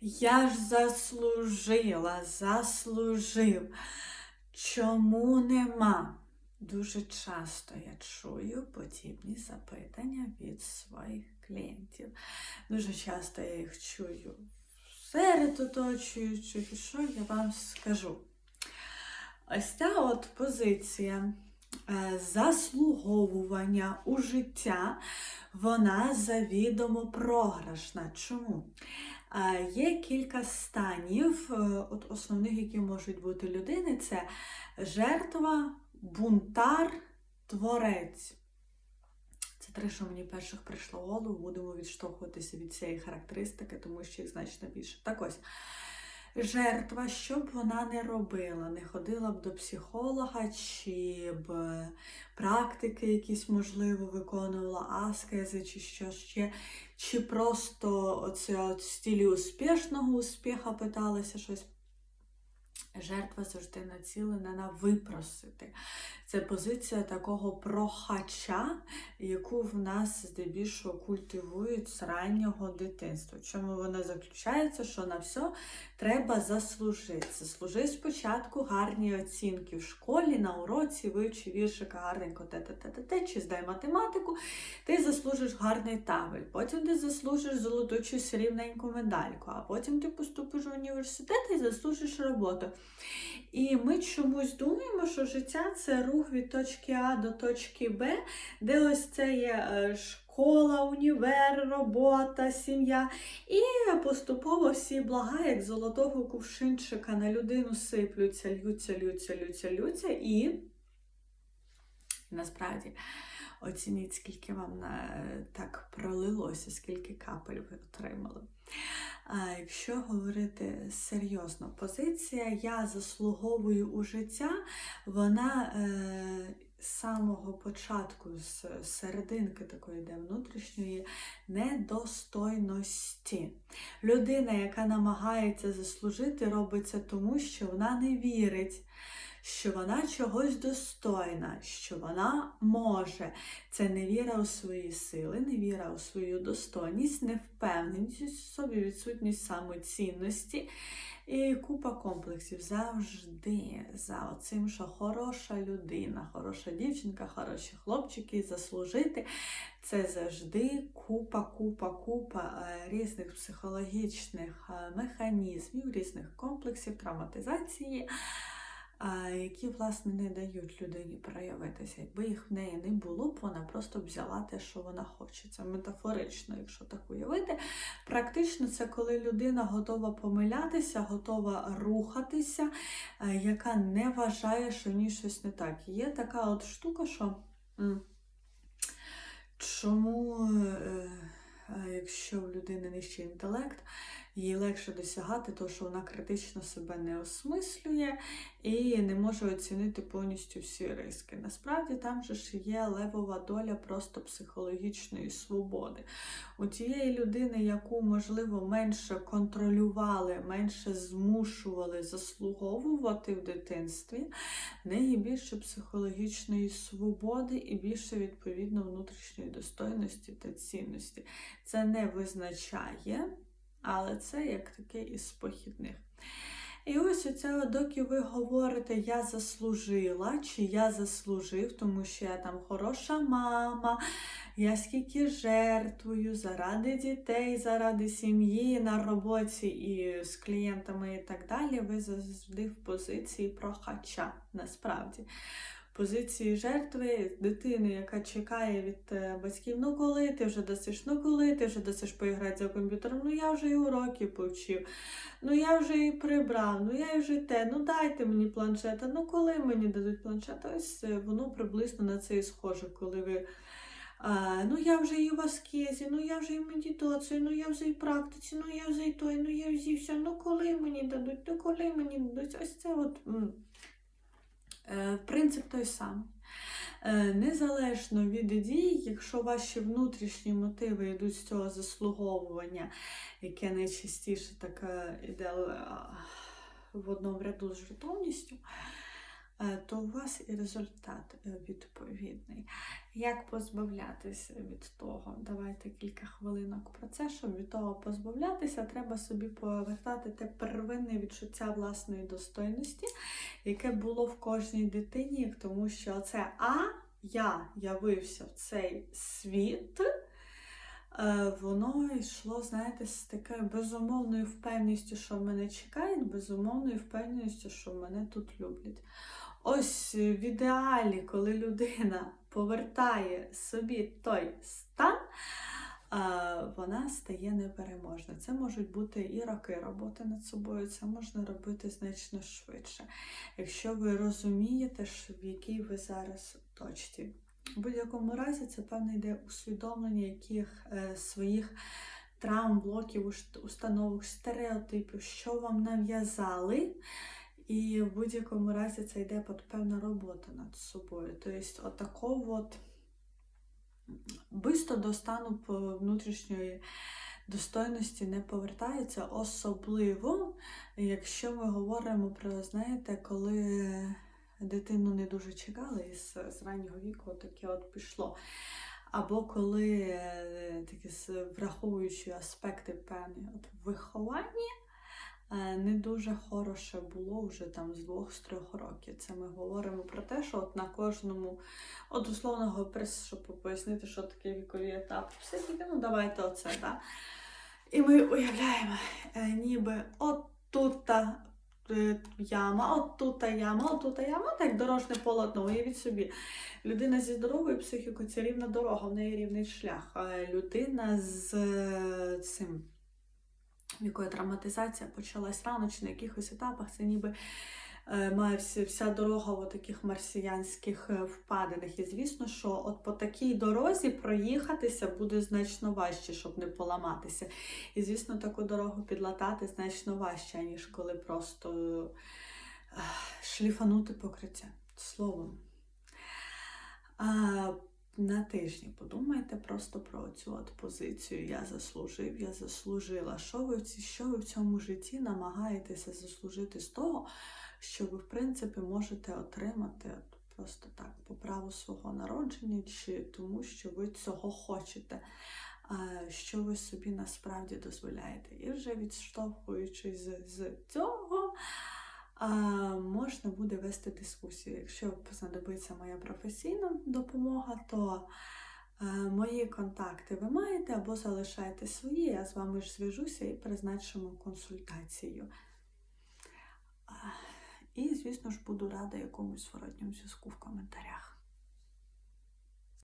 Я ж заслужила, заслужив. Чому нема? Дуже часто я чую подібні запитання від своїх клієнтів. Дуже часто я їх чую серед оточуючих. Що я вам скажу? Ось ця от позиція е, заслуговування у життя, вона завідомо програшна. Чому? Є кілька станів, е, от основних, які можуть бути людини, це жертва, бунтар, творець. Це три, що мені перших прийшло в голову. Будемо відштовхуватися від цієї характеристики, тому що їх значно більше. Так ось. Жертва, що б вона не робила, не ходила б до психолога, чи б е, практики якісь, можливо, виконувала аскези, чи що ще, чи просто оце от в стилі успішного успіха питалася щось. Жертва завжди націлена на випросити. Це позиція такого прохача, яку в нас здебільшого культивують з раннього дитинства. Чому вона заключається, що на все треба заслужити. Заслужи спочатку гарні оцінки в школі, на уроці, вивчи віршика гарненько те-те-те-те, чи здай математику, ти заслужиш гарний табель. Потім ти заслужиш золоту чи срібненьку медальку, а потім ти поступиш в університет і заслужиш роботу. І ми чомусь думаємо, що життя це рух від точки А до точки Б, де ось це є е, школа, універ, робота, сім'я. І поступово всі блага, як золотого кувшинчика на людину сиплються, льються, льються, льються, льються. І насправді оцініть, скільки вам так пролилося, скільки капель ви отримали. А якщо говорити серйозно, позиція Я заслуговую у життя, вона е, з самого початку, з серединки такої де внутрішньої недостойності. Людина, яка намагається заслужити, робиться тому, що вона не вірить. Що вона чогось достойна, що вона може. Це невіра у свої сили, невіра у свою достойність, невпевненість у собі, відсутність самоцінності і купа комплексів завжди за оцим, що хороша людина, хороша дівчинка, хороші хлопчики, заслужити. Це завжди купа, купа, купа е, різних психологічних е, механізмів, різних комплексів, травматизації які, власне, не дають людині проявитися. Якби їх в неї не було б, вона просто взяла те, що вона хоче. Це метафорично, якщо так уявити. Практично це коли людина готова помилятися, готова рухатися, е, яка не вважає, що в ній щось не так. Є така от штука, що. Чому, е, е, якщо в людини нижчий інтелект, їй легше досягати того, що вона критично себе не осмислює і не може оцінити повністю всі риски. Насправді там же ж є левова доля просто психологічної свободи. У тієї людини, яку, можливо, менше контролювали, менше змушували заслуговувати в дитинстві, в неї більше психологічної свободи і більше, відповідно, внутрішньої достойності та цінності. Це не визначає. Але це як таке із похідних. І ось оце, доки ви говорите, я заслужила, чи я заслужив, тому що я там хороша мама, я скільки жертвую заради дітей, заради сім'ї, на роботі і з клієнтами і так далі, ви завжди в позиції прохача, насправді позиції жертви дитини, яка чекає від батьків, ну коли ти вже досиш, ну коли ти вже досиш поіграти за комп'ютером, ну я вже і уроки повчив, ну я вже і прибрав, ну я вже те, ну дайте мені планшета, ну коли мені дадуть планшета, ось е, воно приблизно на це і схоже, коли ви. А, ну я вже і в аскезі, ну я вже і в медитації, ну я вже і в практиці, ну я вже і той, ну я взівся, ну коли мені дадуть, ну коли мені дадуть. Ось це от. Е, Принцип той самий. Е, Незалежно від дій, якщо ваші внутрішні мотиви йдуть з цього заслуговування, яке найчастіше таке іде е, в одному ряду з жертовністю, то у вас і результат е, відповідний. Як позбавлятися від того? Давайте кілька хвилинок про це. Щоб від того позбавлятися, треба собі повертати те первинне відчуття власної достойності, яке було в кожній дитині, тому що це А, я явився в цей світ. Е, Воно йшло, знаєте, з такою безумовною впевненістю, що мене чекають, безумовною впевненістю, що мене тут люблять. Ось е, в ідеалі, коли людина повертає собі той стан, вона стає непереможною. Це можуть бути і роки роботи над собою, це можна робити значно швидше. Якщо ви розумієте, в якій ви зараз точці. У будь-якому разі це певне йде усвідомлення яких е, своїх травм, блоків, установок, стереотипів, що вам нав'язали. І в будь-якому разі це йде пот- певна робота над собою. Тобто, отако от бисто до стану внутрішньої достойності не повертається, особливо, якщо ми говоримо про, знаєте, коли дитину не дуже чекали, і з, з раннього віку таке от пішло. Або коли е, такі враховуючи аспекти певні от виховання, не дуже хороше було вже там з двох з трьох років. Це ми говоримо про те, що от на кожному, от условного прес, щоб пояснити, що таке вікові етапи психіки, ну давайте оце, да? І ми уявляємо, е, ніби от тут е, яма, от тут яма, от тут яма, так дорожне полотно, уявіть собі. Людина зі здоровою психікою це рівна дорога, в неї рівний шлях. Людина з е, цим, якої травматизація почалась рано чи на якихось етапах, це ніби е, має вся, дорога в таких марсіянських е, впадинах. І звісно, що от по такій дорозі проїхатися буде значно важче, щоб не поламатися. І, звісно, таку дорогу підлатати значно важче, ніж коли просто е, шліфанути покриття. Словом. На тижні подумайте просто про цю от позицію. Я заслужив, я заслужила. Що ви, в що ви в цьому житті намагаєтеся заслужити з того, що ви, в принципі, можете отримати от просто так по праву свого народження, чи тому, що ви цього хочете, що ви собі насправді дозволяєте. І вже відштовхуючись з цього. А, можна буде вести дискусію. Якщо знадобиться моя професійна допомога, то е, мої контакти ви маєте або залишайте свої, я з вами ж зв'яжуся і призначимо консультацію. І, звісно ж, буду рада якомусь зворотньому зв'язку в коментарях.